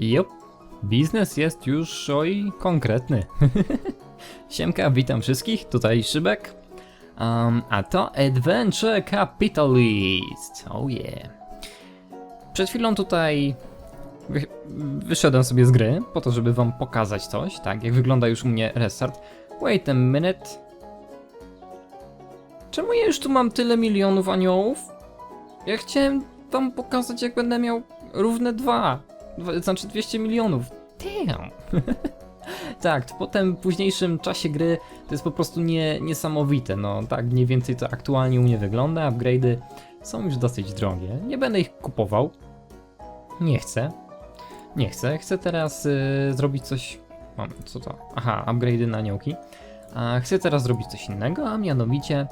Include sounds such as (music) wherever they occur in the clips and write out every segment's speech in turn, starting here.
Jop, biznes jest już oj konkretny. (laughs) Siemka, witam wszystkich, tutaj Szybek. Um, a to Adventure Capitalist. Oh yeah. Przed chwilą tutaj wy wyszedłem sobie z gry, po to, żeby wam pokazać coś, tak, jak wygląda już u mnie restart. Wait a minute. Czemu ja już tu mam tyle milionów aniołów? Ja chciałem wam pokazać, jak będę miał równe dwa. Znaczy 200 milionów. Damn. (laughs) tak, potem w późniejszym czasie gry to jest po prostu nie, niesamowite. No tak mniej więcej to aktualnie u mnie wygląda. Upgrade'y są już dosyć drogie. Nie będę ich kupował. Nie chcę. Nie chcę. Chcę teraz y, zrobić coś. Mam, co to? Aha, upgrade'y na aniołki. A chcę teraz zrobić coś innego, a mianowicie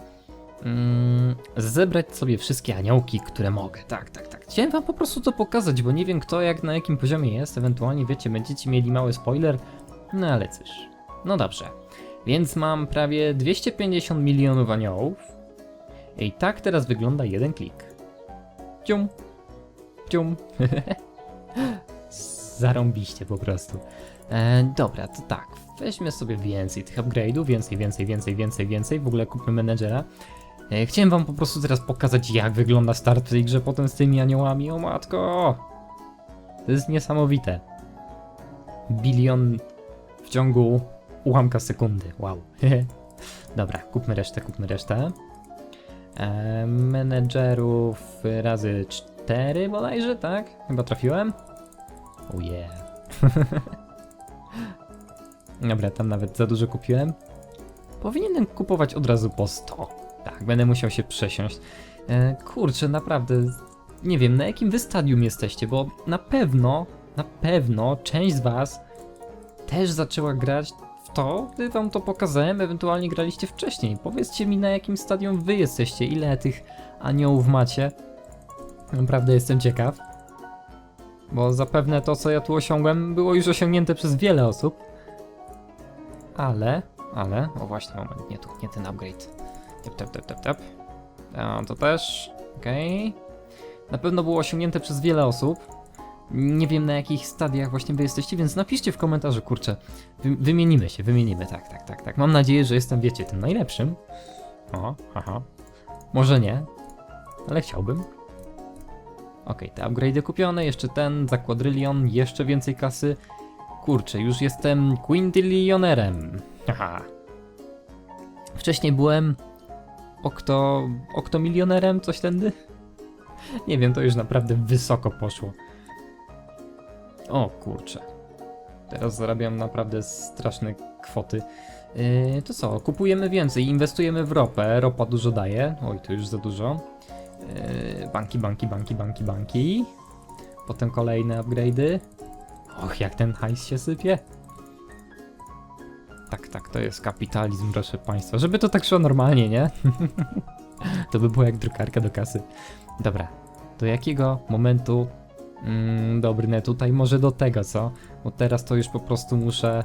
mm, zebrać sobie wszystkie aniołki, które mogę. Tak, tak, tak. Chciałem wam po prostu to pokazać, bo nie wiem kto jak na jakim poziomie jest. Ewentualnie wiecie, będziecie mieli mały spoiler. No ale cóż. No dobrze. Więc mam prawie 250 milionów aniołów. I tak teraz wygląda jeden klik. Cium. Cium. (laughs) Zarąbiście po prostu. E, dobra, to tak. Weźmy sobie więcej tych upgrade'ów, więcej, więcej, więcej, więcej, więcej. W ogóle kupmy menedżera. E, chciałem wam po prostu teraz pokazać, jak wygląda start w tej grze potem z tymi aniołami. O matko! To jest niesamowite. Bilion w ciągu ułamka sekundy. Wow. (laughs) Dobra, kupmy resztę, kupmy resztę. E, menedżerów razy 4 bodajże, tak? Chyba trafiłem? Oh yeah. (laughs) Dobra, tam nawet za dużo kupiłem. Powinienem kupować od razu po 100. Tak, będę musiał się przesiąść. E, kurczę, naprawdę. Nie wiem, na jakim wy stadium jesteście, bo na pewno, na pewno część z was też zaczęła grać w to, gdy wam to pokazałem, ewentualnie graliście wcześniej. Powiedzcie mi, na jakim stadium wy jesteście, ile tych aniołów macie. Naprawdę jestem ciekaw. Bo zapewne to, co ja tu osiągłem, było już osiągnięte przez wiele osób. Ale, ale, o właśnie, moment, nie tu, nie ten upgrade. Tap, tap, tap, tap, tap. A, to też, okej. Na pewno było osiągnięte przez wiele osób. Nie wiem na jakich stadiach właśnie wy jesteście, więc napiszcie w komentarzu, kurczę. Wy, wymienimy się, wymienimy, tak, tak, tak, tak. Mam nadzieję, że jestem, wiecie, tym najlepszym. O, haha. Może nie, ale chciałbym. Okej, te upgrade'y kupione, jeszcze ten za quadrillion, jeszcze więcej kasy. Kurczę, już jestem quintillionerem. Haha. Wcześniej byłem okto... oktomilionerem, coś tędy? Nie wiem, to już naprawdę wysoko poszło. O kurczę. Teraz zarabiam naprawdę straszne kwoty. Yy, to co, kupujemy więcej, inwestujemy w ropę, ropa dużo daje. Oj, to już za dużo. Yy, banki, banki, banki, banki, banki. Potem kolejne upgrade'y. Och, jak ten hajs się sypie. Tak, tak, to jest kapitalizm, proszę państwa. Żeby to tak szło normalnie, nie? (laughs) to by było jak drukarka do kasy. Dobra, do jakiego momentu mm, dobrnę tutaj? Może do tego, co? Bo teraz to już po prostu muszę...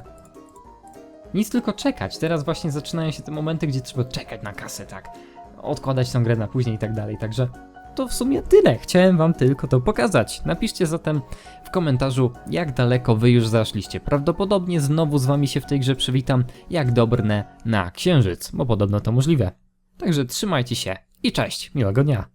Nic tylko czekać. Teraz właśnie zaczynają się te momenty, gdzie trzeba czekać na kasę, tak? Odkładać tą grę na później i tak dalej, także... To w sumie tyle. Chciałem wam tylko to pokazać. Napiszcie zatem w komentarzu, jak daleko wy już zaszliście. Prawdopodobnie znowu z wami się w tej grze przywitam, jak dobrnę na księżyc, bo podobno to możliwe. Także trzymajcie się i cześć, miłego dnia.